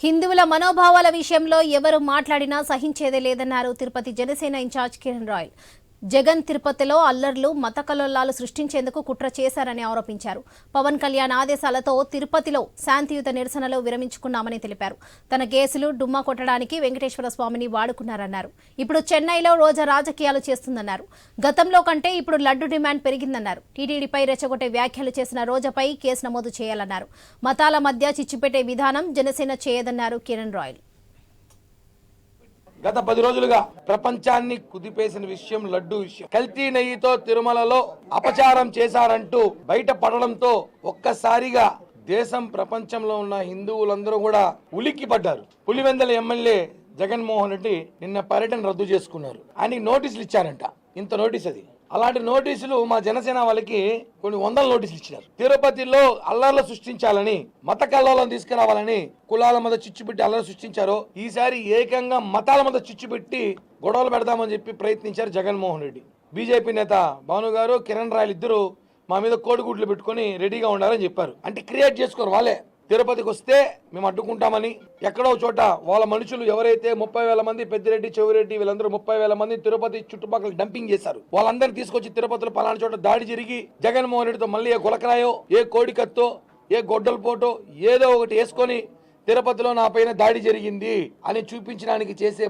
హిందువుల మనోభావాల విషయంలో ఎవరు మాట్లాడినా సహించేదే లేదన్నారు తిరుపతి జనసేన ఇన్ఛార్జ్ కిరణ్ రాయల్ జగన్ తిరుపతిలో అల్లర్లు మత కలొల్లాలు సృష్టించేందుకు కుట్ర చేశారని ఆరోపించారు. పవన్ కళ్యాణ్ ఆదేశాలతో తిరుపతిలో శాంతియుత నిరసనలో విరమించుకున్నామని తెలిపారు. తన కేసులు డుమ్మా కొట్టడానికి వెంకటేశ్వర స్వామిని వాడుకున్నారన్నారు. ఇప్పుడు చెన్నైలో రోజా రాజకీయాలు చేస్తుందన్నారు. గతంలో కంటే ఇప్పుడు లడ్డు డిమాండ్ పెరిగిందన్నారు. టీటీడీపై రెచ్చగొట్టే వ్యాఖ్యలు చేసిన రోజాపై కేసు నమోదు చేయాలన్నారు. మతాల మధ్య చిచ్చుపెట్టే విధానం జనసేన చేయదన్నారు కిరణ్ రాయల్. గత పది రోజులుగా ప్రపంచాన్ని కుదిపేసిన విషయం లడ్డు విషయం. కల్తీ నెయ్యితో తిరుమలలో అపచారం చేశారంటూ బయట పడడంతో ఒక్కసారిగా దేశం ప్రపంచంలో ఉన్న హిందువులందరూ కూడా ఉలిక్కి పడ్డారు. పులివెందల ఎమ్మెల్యే జగన్మోహన్ రెడ్డి నిన్న పర్యటన రద్దు చేసుకున్నారు. ఆయనకి నోటీసులు ఇచ్చారంట. ఇంత నోటీస్ అది. అలాంటి నోటీసులు మా జనసేన వాళ్ళకి కొన్ని వందల నోటీసులు ఇచ్చినారు. తిరుపతిలో అల్లర్లు సృష్టించాలని మత కల్లోలం తీసుకురావాలని కులాల మీద చిచ్చు పెట్టి అల్లర్లు సృష్టించారో ఈసారి ఏకంగా మతాల మీద చిచ్చు పెట్టి గొడవలు పెడదామని చెప్పి ప్రయత్నించారు జగన్మోహన్ రెడ్డి. బీజేపీ నేత భాను గారు కిరణ్ రాయలు ఇద్దరు మా మీద కోడిగుడ్లు పెట్టుకొని రెడీగా ఉండాలని చెప్పారు. అంటే క్రియేట్ చేసుకోరు వాళ్ళే. తిరుపతికి వస్తే మేము అడ్డుకుంటామని ఎక్కడో చోట వాళ్ళ మనుషులు ఎవరైతే ముప్పై వేల మంది పెద్దిరెడ్డి చెవిరెడ్డి వీళ్ళందరూ ముప్పై వేల మంది తిరుపతి చుట్టుపక్కల డంపింగ్ చేశారు. వాళ్ళందరినీ తీసుకొచ్చి తిరుపతిలో పలానా చోట దాడి జరిగి జగన్మోహన్ రెడ్డితో మళ్ళీ ఏ గులకరాయో ఏ కోడికత్తో ఏ గొడ్డల పోటో ఏదో ఒకటి వేసుకొని తిరుపతిలో నా పైన దాడి జరిగింది అని చూపించడానికి చేసే